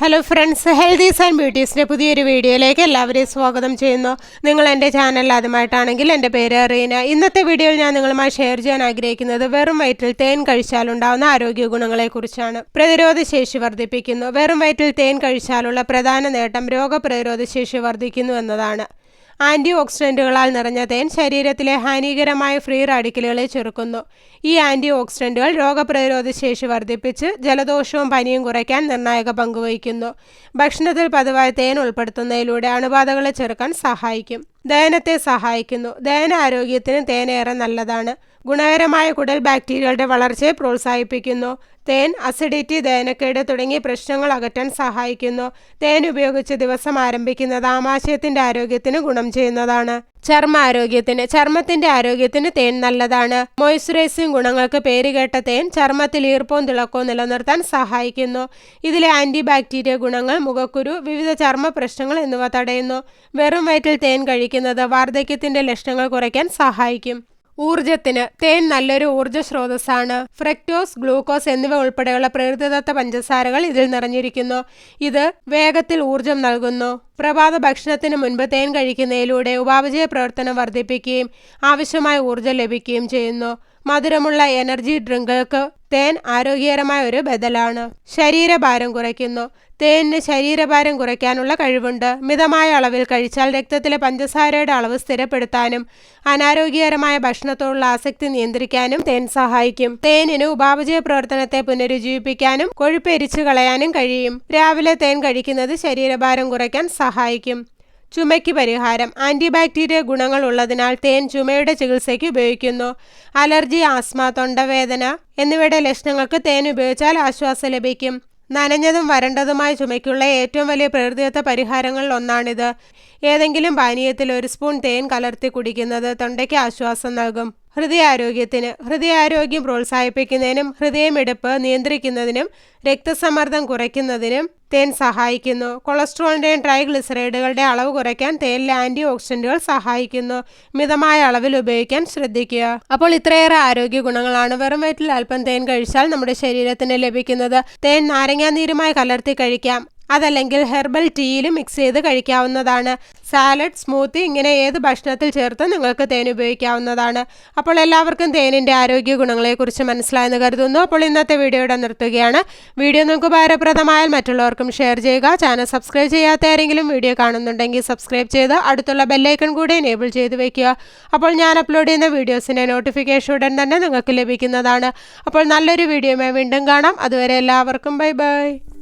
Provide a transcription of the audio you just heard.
Hello friends healthies and ബ്യൂട്ടീസിന്റെ പുതിയൊരു വീഡിയോയിലേക്ക് എല്ലാവരെയും സ്വാഗതം ചെയ്യുന്നു. നിങ്ങൾ എന്റെ ചാനൽ ആദ്യമായിട്ടാണെങ്കിൽ എന്റെ പേര് റീന. ഇന്നത്തെ വീഡിയോയിൽ ഞാൻ നിങ്ങളുമായി ഷെയർ ചെയ്യാൻ ആഗ്രഹിക്കുന്നത് വെറും വയറ്റിൽ തേൻ കഴിച്ചാലുണ്ടാവുന്ന ആരോഗ്യ ഗുണങ്ങളെക്കുറിച്ചാണ്. പ്രതിരോധ ശേഷി വർദ്ധിപ്പിക്കുന്നു. വെറും വയറ്റിൽ തേൻ കഴിച്ചാലുള്ള പ്രധാന നേട്ടം രോഗപ്രതിരോധ ശേഷി വർദ്ധിക്കുന്നു എന്നതാണ്. ആന്റി ഓക്സിഡന്റുകളാൽ നിറഞ്ഞ തേൻ ശരീരത്തിലെ ഹാനികരമായ ഫ്രീ റാഡിക്കലുകളെ ചെറുക്കുന്നു. ഈ ആന്റി ഓക്സിഡന്റുകൾ രോഗപ്രതിരോധ ശേഷി വർദ്ധിപ്പിച്ച് ജലദോഷവും പനിയും കുറയ്ക്കാൻ നിർണായക പങ്കുവഹിക്കുന്നു ഭക്ഷണത്തിൽ പതിവായി തേൻ ഉൾപ്പെടുത്തുന്നതിലൂടെ അണുബാധകളെ ചെറുക്കാൻ സഹായിക്കും. ദഹനത്തെ സഹായിക്കുന്നു. ദഹന ആരോഗ്യത്തിന് തേനേറെ നല്ലതാണ്. ഗുണകരമായ കുടൽ ബാക്ടീരിയകളുടെ വളർച്ചയെ പ്രോത്സാഹിപ്പിക്കുന്നു. തേൻ അസിഡിറ്റി ദഹനക്കേട് തുടങ്ങിയ പ്രശ്നങ്ങൾ അകറ്റാൻ സഹായിക്കുന്നു. തേൻ ഉപയോഗിച്ച് ദിവസം ആരംഭിക്കുന്നത് ആമാശയത്തിന്റെ ആരോഗ്യത്തിന് ഗുണം ചെയ്യുന്നതാണ്. ചർമ്മ ആരോഗ്യത്തിന് ചർമ്മത്തിന്റെ ആരോഗ്യത്തിന് തേൻ നല്ലതാണ്. മോയ്സ്ചറൈസിംഗ് ഗുണങ്ങൾക്ക് പേരുകേട്ട തേൻ ചർമ്മത്തിൽ ഈർപ്പവും തിളക്കവും നിലനിർത്താൻ സഹായിക്കുന്നു. ഇതിലെ ആന്റി ബാക്ടീരിയ ഗുണങ്ങൾ മുഖക്കുരു വിവിധ ചർമ്മ പ്രശ്നങ്ങൾ എന്നിവ തടയുന്നു. വെറും വയറ്റിൽ തേൻ കഴിക്കുന്നത് വാർദ്ധക്യത്തിന്റെ ലക്ഷണങ്ങൾ കുറയ്ക്കാൻ സഹായിക്കും. ഊർജത്തിന് തേൻ നല്ലൊരു ഊർജ സ്രോതസ്സാണ് ഫ്രക്ടോസ് ഗ്ലൂക്കോസ് എന്നിവ ഉൾപ്പെടെയുള്ള പ്രകൃതിദത്ത പഞ്ചസാരകൾ ഇതിൽ നിറഞ്ഞിരിക്കുന്നു. ഇത് വേഗത്തിൽ ഊർജം നൽകുന്നു. പ്രഭാത ഭക്ഷണത്തിന് മുൻപ് തേൻ കഴിക്കുന്നതിലൂടെ ഉപാപചയ പ്രവർത്തനം വർദ്ധിപ്പിക്കുകയും ആവശ്യമായ ഊർജം ലഭിക്കുകയും ചെയ്യുന്നു. മധുരമുള്ള എനർജി ഡ്രിങ്കുകൾക്ക് തേൻ ആരോഗ്യകരമായ ഒരു ബദലാണ്. ശരീരഭാരം കുറയ്ക്കുന്നു. തേനിന് ശരീരഭാരം കുറയ്ക്കാനുള്ള കഴിവുണ്ട്. മിതമായ അളവിൽ കഴിച്ചാൽ രക്തത്തിലെ പഞ്ചസാരയുടെ അളവ് സ്ഥിരപ്പെടുത്താനും അനാരോഗ്യകരമായ ഭക്ഷണത്തോടുള്ള ആസക്തി നിയന്ത്രിക്കാനും തേൻ സഹായിക്കും. തേനിന് ഉപാപചയ പ്രവർത്തനത്തെ പുനരുജ്ജീവിപ്പിക്കാനും കൊഴുപ്പ് എരിച്ചു കളയാനും കഴിയും. രാവിലെ തേൻ കഴിക്കുന്നത് ശരീരഭാരം കുറയ്ക്കാൻ സഹായിക്കും. ചുമയ്ക്ക് പരിഹാരം. ആന്റിബാക്ടീരിയ ഗുണങ്ങൾ ഉള്ളതിനാൽ തേൻ ചുമയുടെ ചികിത്സയ്ക്ക് ഉപയോഗിക്കുന്നു. അലർജി ആസ്മ തൊണ്ടവേദന എന്നിവയുടെ ലക്ഷണങ്ങൾക്ക് തേൻ ഉപയോഗിച്ചാൽ ആശ്വാസം ലഭിക്കും. നനഞ്ഞതും വരണ്ടതുമായ ചുമയ്ക്കുള്ള ഏറ്റവും വലിയ പ്രകൃതിദത്ത പരിഹാരങ്ങളിൽ ഒന്നാണിത്. ഏതെങ്കിലും പാനീയത്തിൽ ഒരു സ്പൂൺ തേൻ കലർത്തി കുടിക്കുന്നത് തൊണ്ടയ്ക്ക് ആശ്വാസം നൽകും. ഹൃദയാരോഗ്യത്തിന് ഹൃദയാരോഗ്യം പ്രോത്സാഹിപ്പിക്കുന്നതിനും ഹൃദയമെടുപ്പ് നിയന്ത്രിക്കുന്നതിനും രക്തസമ്മർദ്ദം കുറയ്ക്കുന്നതിനും തേൻ സഹായിക്കുന്നു. കൊളസ്ട്രോളിന്റെയും ട്രൈഗ്ലിസറൈഡുകളുടെ അളവ് കുറയ്ക്കാൻ തേനിലെ ആന്റി ഓക്സിഡന്റുകൾ സഹായിക്കുന്നു. മിതമായ അളവിൽ ഉപയോഗിക്കാൻ ശ്രദ്ധിക്കുക. അപ്പോൾ ഇത്രയേറെ ആരോഗ്യ ഗുണങ്ങളാണ് വെറും വയറ്റിൽ അല്പം തേൻ കഴിച്ചാൽ നമ്മുടെ ശരീരത്തിന് ലഭിക്കുന്നത്. തേൻ നാരങ്ങാനീരുമായി കലർത്തി കഴിക്കാം. അതല്ലെങ്കിൽ ഹെർബൽ ടീയിലും മിക്സ് ചെയ്ത് കഴിക്കാവുന്നതാണ്. സാലഡ് സ്മൂത്തി ഇങ്ങനെ ഏത് ഭക്ഷണത്തിൽ ചേർത്ത് നിങ്ങൾക്ക് തേൻ ഉപയോഗിക്കാവുന്നതാണ്. അപ്പോൾ എല്ലാവർക്കും തേനിന്റെ ആരോഗ്യ ഗുണങ്ങളെക്കുറിച്ച് മനസ്സിലായെന്ന് കരുതുന്നു. അപ്പോൾ ഇന്നത്തെ വീഡിയോയുടെ നിർത്തുകയാണ്. വീഡിയോ നിങ്ങൾക്ക് ഉപകാരപ്രദമായാൽ മറ്റുള്ളവർക്കും ഷെയർ ചെയ്യുക. ചാനൽ സബ്സ്ക്രൈബ് ചെയ്യാത്ത ആരെങ്കിലും വീഡിയോ കാണുന്നുണ്ടെങ്കിൽ സബ്സ്ക്രൈബ് ചെയ്ത് അടുത്തുള്ള ബെല്ലൈക്കൺ കൂടി എനേബിൾ ചെയ്ത് വയ്ക്കുക അപ്പോൾ ഞാൻ അപ്ലോഡ് ചെയ്യുന്ന വീഡിയോസിന്റെ നോട്ടിഫിക്കേഷൻ ഉടൻ തന്നെ നിങ്ങൾക്ക് ലഭിക്കുന്നതാണ്. അപ്പോൾ നല്ലൊരു വീഡിയോയുമായി വീണ്ടും കാണാം. അതുവരെ എല്ലാവർക്കും ബൈ ബൈ.